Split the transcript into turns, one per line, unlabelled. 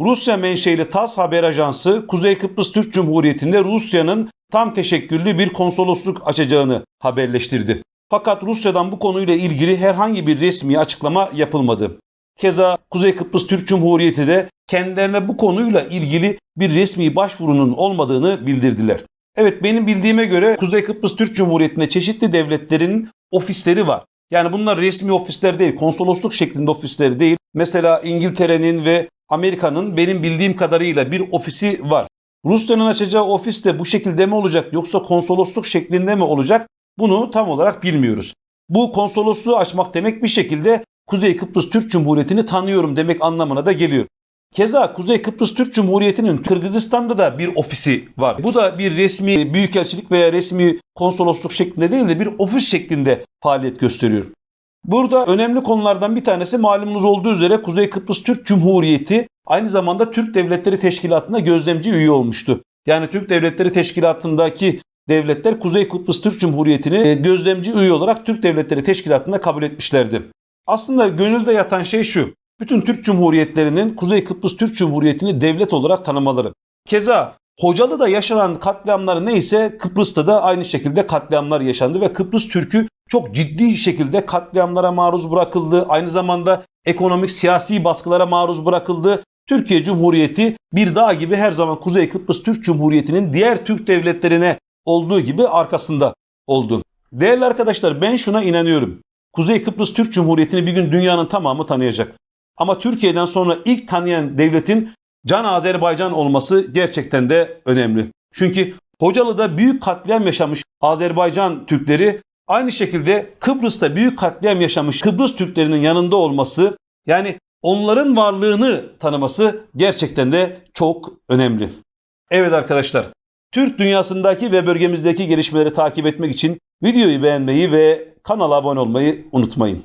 Rusya menşeli TASS haber ajansı Kuzey Kıbrıs Türk Cumhuriyeti'nde Rusya'nın tam teşekküllü bir konsolosluk açacağını haberleştirdi. Fakat Rusya'dan bu konuyla ilgili herhangi bir resmi açıklama yapılmadı. Keza Kuzey Kıbrıs Türk Cumhuriyeti de kendilerine bu konuyla ilgili bir resmi başvurunun olmadığını bildirdiler. Evet benim bildiğime göre Kuzey Kıbrıs Türk Cumhuriyeti'nde çeşitli devletlerin ofisleri var. Yani bunlar resmi ofisler değil, konsolosluk şeklinde ofisleri değil. Mesela İngiltere'nin ve Amerika'nın benim bildiğim kadarıyla bir ofisi var. Rusya'nın açacağı ofis de bu şekilde mi olacak yoksa konsolosluk şeklinde mi olacak? Bunu tam olarak bilmiyoruz. Bu konsolosluğu açmak demek bir şekilde Kuzey Kıbrıs Türk Cumhuriyeti'ni tanıyorum demek anlamına da geliyor. Keza Kuzey Kıbrıs Türk Cumhuriyeti'nin Kırgızistan'da da bir ofisi var. Bu da bir resmi büyükelçilik veya resmi konsolosluk şeklinde değil de bir ofis şeklinde faaliyet gösteriyor. Burada önemli konulardan bir tanesi malumunuz olduğu üzere Kuzey Kıbrıs Türk Cumhuriyeti aynı zamanda Türk Devletleri Teşkilatı'na gözlemci üye olmuştu. Yani Türk Devletleri Teşkilatı'ndaki devletler Kuzey Kıbrıs Türk Cumhuriyeti'ni e, gözlemci üye olarak Türk Devletleri Teşkilatı'na kabul etmişlerdi. Aslında gönülde yatan şey şu. Bütün Türk Cumhuriyetlerinin Kuzey Kıbrıs Türk Cumhuriyeti'ni devlet olarak tanımaları. Keza Hocalı'da yaşanan katliamlar neyse Kıbrıs'ta da aynı şekilde katliamlar yaşandı ve Kıbrıs Türk'ü çok ciddi şekilde katliamlara maruz bırakıldı. Aynı zamanda ekonomik siyasi baskılara maruz bırakıldı. Türkiye Cumhuriyeti bir dağ gibi her zaman Kuzey Kıbrıs Türk Cumhuriyeti'nin diğer Türk devletlerine olduğu gibi arkasında oldu. Değerli arkadaşlar ben şuna inanıyorum. Kuzey Kıbrıs Türk Cumhuriyeti'ni bir gün dünyanın tamamı tanıyacak. Ama Türkiye'den sonra ilk tanıyan devletin Can Azerbaycan olması gerçekten de önemli. Çünkü Hocalı'da büyük katliam yaşamış Azerbaycan Türkleri aynı şekilde Kıbrıs'ta büyük katliam yaşamış Kıbrıs Türklerinin yanında olması yani onların varlığını tanıması gerçekten de çok önemli. Evet arkadaşlar Türk dünyasındaki ve bölgemizdeki gelişmeleri takip etmek için videoyu beğenmeyi ve kanala abone olmayı unutmayın.